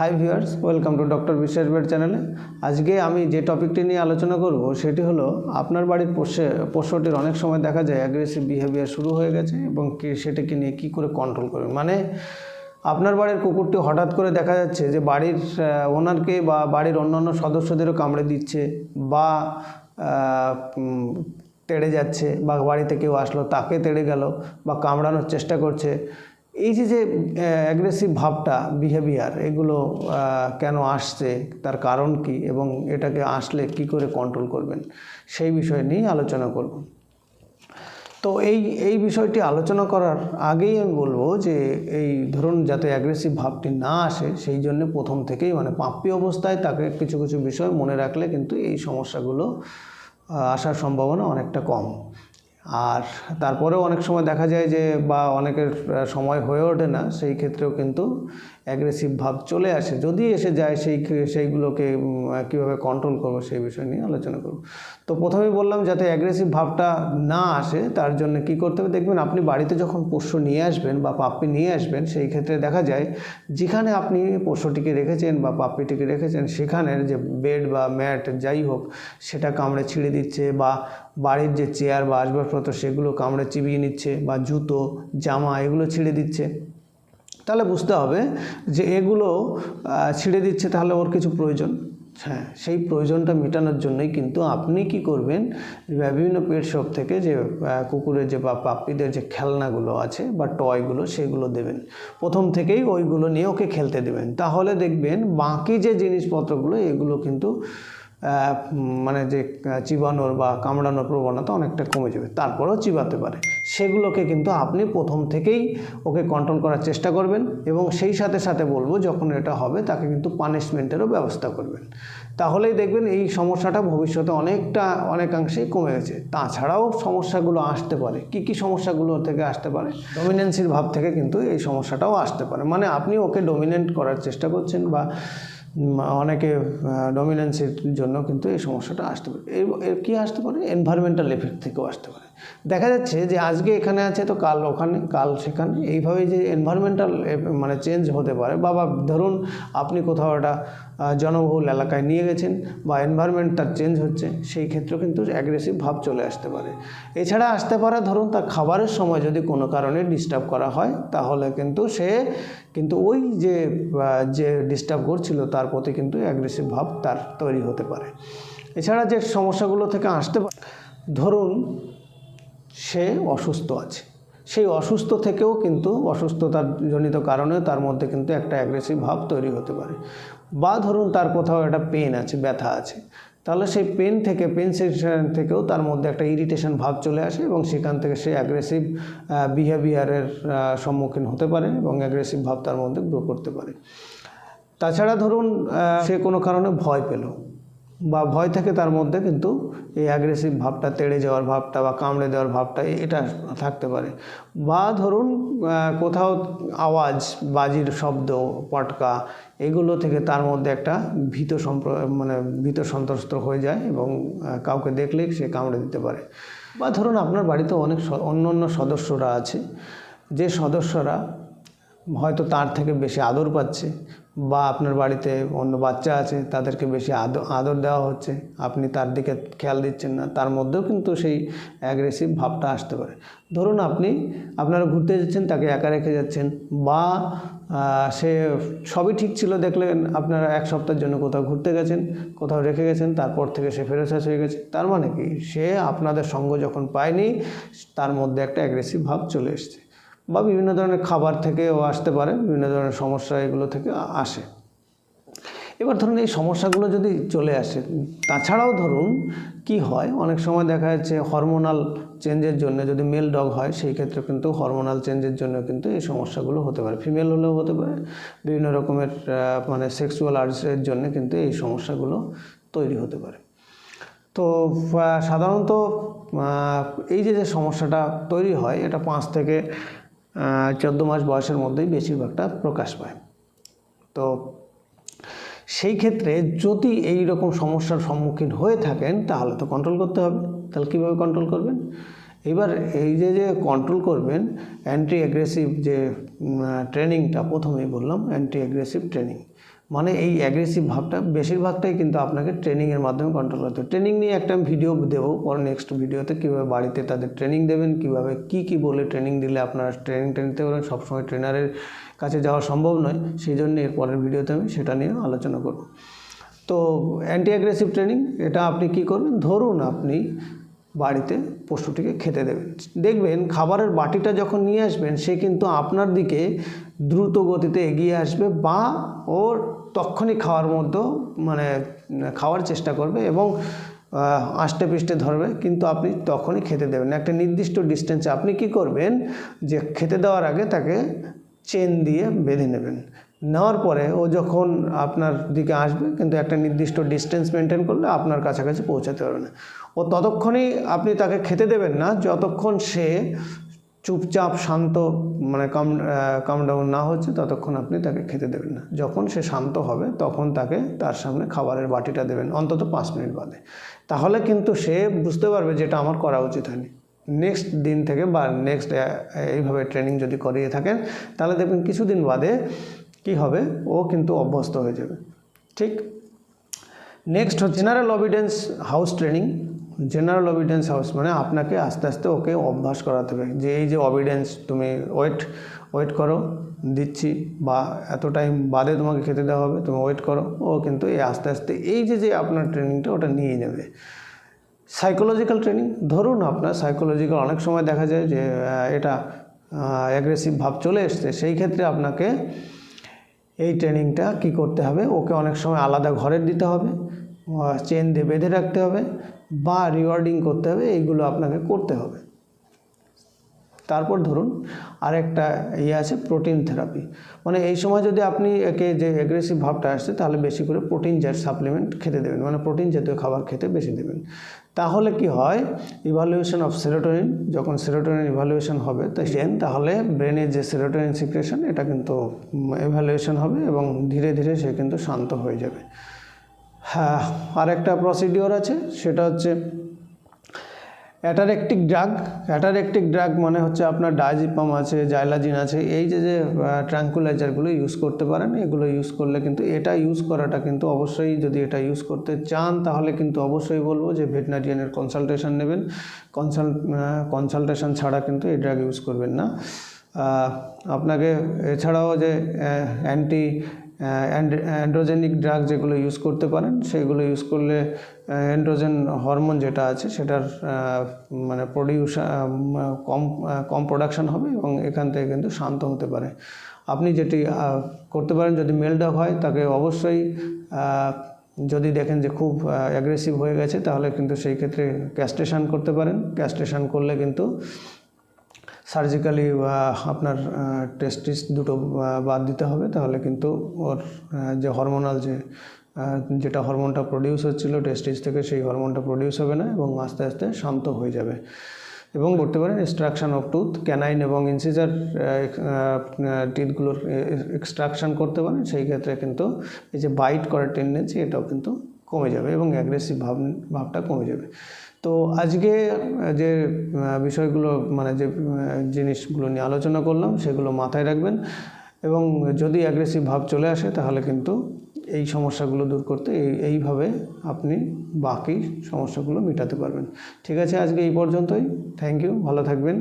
Hi viewers welcome to doctor Biswas bed চ্যানেলে আজকে আমি যে টপিকটি নিয়ে আলোচনা করব, সেটি হলো আপনার বাড়ির পোষে, পোষ্যটির অনেক সময় দেখা যায় অ্যাগ্রেসিভ বিহেভিয়ার শুরু হয়ে গেছে এবং সেটাকে নিয়ে কী করে কন্ট্রোল করবেন মানে আপনার বাড়ির কুকুরটি হঠাৎ করে দেখা যাচ্ছে যে বাড়ির ওনারকে বা বাড়ির অন্যান্য সদস্যদেরও কামড়ে দিচ্ছে বা তেড়ে যাচ্ছে বা বাড়িতে কেউ আসলো, তাকে তেড়ে গেল বা কামড়ানোর চেষ্টা করছে। এই যে যে অ্যাগ্রেসিভ ভাবটা বিহেভিয়ার এগুলো কেন আসছে, তার কারণ কি, এবং এটাকে আসলে কি করে কন্ট্রোল করবেন, সেই বিষয় নিয়ে আলোচনা করব। তো এই এই বিষয়টি আলোচনা করার আগেই আমি বলব যে, এই ধরুন যাতে অ্যাগ্রেসিভ ভাবটি না আসে, সেই জন্য প্রথম থেকেই মানে পাপ্পি অবস্থায় তাকে কিছু কিছু বিষয় মনে রাখলে কিন্তু এই সমস্যাগুলো আসার সম্ভাবনা অনেকটা কম। আর তারপরেও অনেক সময় দেখা যায় যে বা অনেকের সময় হয়ে ওঠে না, সেই ক্ষেত্রেও কিন্তু অ্যাগ্রেসিভ ভাব চলে আসে, যদি এসে যায় সেই সেইগুলোকে কীভাবে কন্ট্রোল করব সেই বিষয় নিয়ে আলোচনা করব। তো প্রথমেই বললাম যাতে অ্যাগ্রেসিভ ভাবটা না আসে, তার জন্য কি করতে হবে? দেখবেন আপনি বাড়িতে যখন পোষ্য নিয়ে আসবেন বা পাপ্পি নিয়ে আসবেন, সেই ক্ষেত্রে দেখা যায় যেখানে আপনি পোষ্যটিকে রেখেছেন বা পাপ্পিটিকে রেখেছেন, সেখানের যে বেড বা ম্যাট যাই হোক, সেটা কামড়ে ছিঁড়ে দিচ্ছে বা বাড়ির যে চেয়ার বা আসবাবপত্র, সেগুলো কামড়ে চিবিয়ে নিচ্ছে বা জুতো, জামা, এগুলো ছিঁড়ে দিচ্ছে। তাহলে বুঝতে হবে যে এগুলো ছিঁড়ে দিচ্ছে তাহলে ওর কিছু প্রয়োজন। হ্যাঁ সেই প্রয়োজনটা মেটানোর জন্যই কিন্তু আপনি কি করবেন, বিভিন্ন পেট শপ থেকে যে কুকুরের যে বা পাপ্পিদের যে খেলনাগুলো আছে বা টয়গুলো সেগুলো দেবেন। প্রথম থেকেই ওইগুলো নিয়ে ওকে খেলতে দেবেন। তাহলে দেখবেন বাকি যে জিনিসপত্রগুলো, এগুলো কিন্তু মানে যে চিবানোর বা কামড়ানোর প্রবণতা অনেকটা কমে যাবে, তারপরেও চিবাতে পারে। সেগুলোকে কিন্তু আপনি প্রথম থেকেই ওকে কন্ট্রোল করার চেষ্টা করবেন এবং সেই সাথে সাথে বলব, যখন এটা হবে তাকে কিন্তু পানিশমেন্টেরও ব্যবস্থা করবেন। তাহলেই দেখবেন এই সমস্যাটা ভবিষ্যতে অনেকটা, অনেকাংশেই কমে গেছে। তাছাড়াও সমস্যাগুলো আসতে পারে। কি কি সমস্যাগুলো থেকে আসতে পারে? ডমিনেন্সির ভাব থেকে কিন্তু এই সমস্যাটাও আসতে পারে। মানে আপনি ওকে ডমিনেন্ট করার চেষ্টা করছেন বা অনেকে ডমিনেন্সির জন্য কিন্তু এই সমস্যাটা আসতে পারে। এর কী আসতে পারে? এনভায়রনমেন্টাল এফেক্ট থেকেও আসতে পারে। দেখা যাচ্ছে যে আজকে এখানে আছে তো কাল ওখানে, কাল সেখানে এইভাবে যে এনভায়রনমেন্টাল মানে চেঞ্জ হতে পারে। বা ধরুন আপনি কোথাও একটা জনবহুল এলাকায় নিয়ে গেছেন বা এনভায়রনমেন্ট তার চেঞ্জ হচ্ছে, সেই ক্ষেত্রেও কিন্তু অ্যাগ্রেসিভ ভাব চলে আসতে পারে। এছাড়া আসতে পারে, ধরুন তার খাবারের সময় যদি কোনো কারণে ডিস্টার্ব করা হয়, তাহলে কিন্তু সে, কিন্তু ওই যে যে ডিস্টার্ব করছিল, তার প্রতি কিন্তু অ্যাগ্রেসিভ ভাব তার তৈরি হতে পারে। এছাড়া যে সমস্যাগুলো থেকে আসতে পারে, ধরুন সে অসুস্থ আছে। সেই অসুস্থ থেকেও কিন্তু অসুস্থতার জনিত কারণে তার মধ্যে কিন্তু একটা অ্যাগ্রেসিভ ভাব তৈরি হতে পারে। বা ধরুন তার কোথাও একটা পেন আছে, ব্যথা আছে। তাহলে সেই পেন থেকে পেন সেকশন থেকেও তার মধ্যে একটা ইরিটেশন ভাব চলে আসে এবং সেখান থেকে সে অ্যাগ্রেসিভ বিহেভিয়ারের সম্মুখীন হতে পারে এবং অ্যাগ্রেসিভ ভাব তার মধ্যে গ্রো করতে পারে। তাছাড়া ধরুন সে কোনো কারণে ভয় পেল। বা ভয় থেকে তার মধ্যে কিন্তু এই অ্যাগ্রেসিভ ভাবটা, তেড়ে যাওয়ার ভাবটা বা কামড়ে দেওয়ার ভাবটা এটা থাকতে পারে। বা ধরুন কোথাও আওয়াজ, বাজির শব্দ, পটকা, এগুলো থেকে তার মধ্যে একটা ভীত সম্প্র মানে ভীত সন্ত্রস্ত হয়ে যায় এবং কাউকে দেখলেই সে কামড়ে দিতে পারে। বা ধরুন, আপনার বাড়িতে অনেক অন্য অন্য সদস্যরা আছে, যে সদস্যরা হয়তো তার থেকে বেশি আদর পাচ্ছে বা আপনার বাড়িতে অন্য বাচ্চা আছে, তাদেরকে বেশি আদর আদর দেওয়া হচ্ছে, আপনি তার দিকে খেয়াল দিচ্ছেন না, তার মধ্যেও কিন্তু সেই অ্যাগ্রেসিভ ভাবটা আসতে পারে। ধরুন আপনি, আপনারা ঘুরতে যাচ্ছেন, তাকে একা রেখে যাচ্ছেন, বা সে সবই ঠিক ছিল, দেখলেন আপনারা এক সপ্তাহের জন্য কোথাও ঘুরতে গেছেন, কোথাও রেখে গেছেন, তারপর থেকে সে ফেরত হয়ে গেছে, তার মানে কি? সে আপনাদের সঙ্গ যখন পায়নি, তার মধ্যে একটা অ্যাগ্রেসিভ ভাব চলে এসছে। বা বিভিন্ন ধরনের খাবার থেকেও আসতে পারে, বিভিন্ন ধরনের সমস্যা এগুলো থেকে আসে। এবার ধরুন এই সমস্যাগুলো যদি চলে আসে, তাছাড়াও ধরুন কি হয়? অনেক সময় দেখা যাচ্ছে হরমোনাল চেঞ্জের জন্য যদি মেল ডগ হয়, সেই ক্ষেত্রে কিন্তু হরমোনাল চেঞ্জের জন্য কিন্তু এই সমস্যাগুলো হতে পারে। ফিমেল হলেও হতে পারে। বিভিন্ন রকমের মানে সেক্সুয়াল আর্টসের জন্য কিন্তু এই সমস্যাগুলো তৈরি হতে পারে। তো সাধারণত এই যে যে সমস্যাটা তৈরি হয়, এটা পাঁচ থেকে চোদ্দ মাস বয়সের মধ্যেই বেশিরভাগটা প্রকাশ পায়। তো সেই ক্ষেত্রে যদি এই রকম সমস্যার সম্মুখীন হয়ে থাকেন, তাহলে তো কন্ট্রোল করতে হবে। তাহলে কীভাবে কন্ট্রোল করবেন? এবার এই যে যে কন্ট্রোল করবেন অ্যান্টি অ্যাগ্রেসিভ যে ট্রেনিংটা প্রথমেই বললাম অ্যান্টি অ্যাগ্রেসিভ ট্রেনিং মানে এই অ্যাগ্রেসিভ ভাবটা বেশিরভাগটাই কিন্তু আপনাকে ট্রেনিংয়ের মাধ্যমে কন্ট্রোল করতে ট্রেনিং নিয়ে একটা ভিডিও দেবো, পরে নেক্সট ভিডিওতে কীভাবে বাড়িতে তাদের ট্রেনিং দেবেন, কীভাবে কী কী বলে ট্রেনিং দিলে আপনারা ট্রেনিংটা নিতে পারবেন। সবসময় ট্রেনারের কাছে যাওয়া সম্ভব নয়, সেই জন্য এর পরের ভিডিওতে আমি সেটা নিয়ে আলোচনা করব। তো অ্যান্টি অ্যাগ্রেসিভ ট্রেনিং এটা আপনি কি করবেন? ধরুন আপনি বাড়িতে পশুটিকে খেতে দেবেন। দেখবেন খাবারের বাটিটা যখন নিয়ে আসবেন, সে কিন্তু আপনার দিকে দ্রুত গতিতে এগিয়ে আসবে বা ওর তখনই খাওয়ার মধ্যে মানে খাওয়ার চেষ্টা করবে এবং আষ্টে পিষ্টে ধরবে, কিন্তু আপনি তখনই খেতে দেবেন। একটা নির্দিষ্ট ডিস্টেন্সে আপনি কি করবেন যে, খেতে দেওয়ার আগে তাকে চেন দিয়ে বেঁধে নেবেন নেওয়ার পরে ও যখন আপনার দিকে আসবে, কিন্তু একটা নির্দিষ্ট ডিস্টেন্স মেনটেন করলে আপনার কাছাকাছি পৌঁছাতে পারবে না ও ততক্ষণই আপনি তাকে খেতে দেবেন না, যতক্ষণ সে চুপচাপ, শান্ত মানে কাম কাম ডাউন না হচ্ছে ততক্ষণ আপনি তাকে খেতে দেবেন না। যখন সে শান্ত হবে, তখন তাকে তার সামনে খাবারের বাটিটা দেবেন, অন্তত পাঁচ মিনিট বাদে। তাহলে কিন্তু সে বুঝতে পারবে যেটা আমার করা উচিত হয়নি। নেক্সট দিন থেকে বা নেক্সট এইভাবে ট্রেনিং যদি করিয়ে থাকেন, তাহলে দেখবেন কিছুদিন বাদে কি হবে, ও কিন্তু অভ্যস্ত হয়ে যাবে। ঠিক? Next general obedience house training general obedience house মানে আপনাকে আস্তে আস্তে ওকে অভ্যাস করাতে হবে। যে এই যে অবিডেন্স তুমি ওয়েট ওয়েট করো, দিচ্ছি বা এত টাইম বাদে তোমাকে খেতে দেওয়া হবে, তুমি ওয়েট করো, ও কিন্তু এই আস্তে আস্তে এই যে যে আপনার ট্রেনিংটা ওটা নিয়ে নেবে। সাইকোলজিক্যাল ট্রেনিং ধরুন আপনার সাইকোলজিক্যাল অনেক সময় দেখা যায় যে এটা অ্যাগ্রেসিভ ভাব চলে এসছে, সেই ক্ষেত্রে আপনাকে এই ট্রেনিংটা কি করতে হবে? ওকে অনেক সময় আলাদা ঘরের দিতে হবে চেন দিয়ে বেঁধে রাখতে হবে বা রিওয়ার্ডিং করতে হবে, এইগুলো আপনাকে করতে হবে। তারপর ধরুন আরেকটা ইয়ে আছে প্রোটিন থেরাপি মানে এই সময় যদি আপনি একে যে অ্যাগ্রেসিভ ভাবটা আসছে, তাহলে বেশি করে প্রোটিন জাত সাপ্লিমেন্ট খেতে দেবেন। মানে প্রোটিন জাতীয় খাবার খেতে বেশি দেবেন। তাহলে কি হয় ইভালুয়েশন অফ সেরোটোনিন যখন সেরোটোনিন ইভালুয়েশন হবে, তো সেন, তাহলে ব্রেনের যে সেরোটোনিন সিক্রেশন এটা কিন্তু ইভালুয়েশন হবে এবং ধীরে ধীরে সে কিন্তু শান্ত হয়ে যাবে। হ্যাঁ আরেকটা প্রসিডিওর আছে, সেটা হচ্ছে অ্যাটারেকটিক ড্রাগ অ্যাটারেকটিক ড্রাগ মানে হচ্ছে আপনার ডায়াজিপাম আছে জাইলাজিন আছে, এই যে যে ট্রাঙ্কুলাইজারগুলো ইউজ করতে পারেন, এগুলো ইউজ করলে কিন্তু এটা ইউজ করাটা কিন্তু অবশ্যই যদি এটা ইউজ করতে চান, তাহলে কিন্তু অবশ্যই বলব যে ভেটনারিয়ানের কনসালটেশন নেবেন। কনসাল্ট কনসালটেশন ছাড়া কিন্তু এই ড্রাগ ইউজ করবেন না। আপনাকে এছাড়াও যে অ্যান্টি অ্যান্ড্রোজেনিক ড্রাগ যেগুলো ইউজ করতে পারেন, সেগুলো ইউজ করলে অ্যান্ড্রোজেন হরমোন যেটা আছে, সেটার মানে প্রডিউস কম কম প্রোডাকশান হবে এবং এখান থেকে কিন্তু শান্ত হতে পারে। আপনি যেটি করতে পারেন, যদি মেল ডগ হয়, তাকে অবশ্যই যদি দেখেন যে খুব অ্যাগ্রেসিভ হয়ে গেছে, তাহলে কিন্তু সেই ক্ষেত্রে ক্যাস্ট্রেশন করতে পারেন। ক্যাস্ট্রেশন করলে কিন্তু সার্জিক্যালি আপনার টেস্টিস দুটো বাদ দিতে হবে। তাহলে কিন্তু ওর যে হরমোনাল যে যেটা হরমোনটা প্রডিউস হচ্ছিল টেস্টিস থেকে, সেই হরমোনটা প্রডিউস হবে না এবং আস্তে আস্তে শান্ত হয়ে যাবে। এবং করতে পারেন এক্সট্রাকশন অফ টুথ ক্যানাইন এবং ইনসিজার টিথগুলোর এক্সট্রাকশন করতে পারেন। সেই ক্ষেত্রে কিন্তু এই যে বাইট করার টেন্ডেন্সি এটাও কিন্তু কমে যাবে এবং অ্যাগ্রেসিভ ভাব, ভাবটা কমে যাবে। তো আজকে যে বিষয়গুলো মানে যে জিনিসগুলো নিয়ে আলোচনা করলাম, সেগুলো মাথায় রাখবেন। এবং যদি অ্যাগ্রেসিভ ভাব চলে আসে, তাহলে কিন্তু এই সমস্যাগুলো দূর করতে এই, এইভাবে আপনি বাকি সমস্যাগুলো মেটাতে পারবেন। ঠিক আছে, আজকে এই পর্যন্তই। থ্যাংক ইউ ভালো থাকবেন।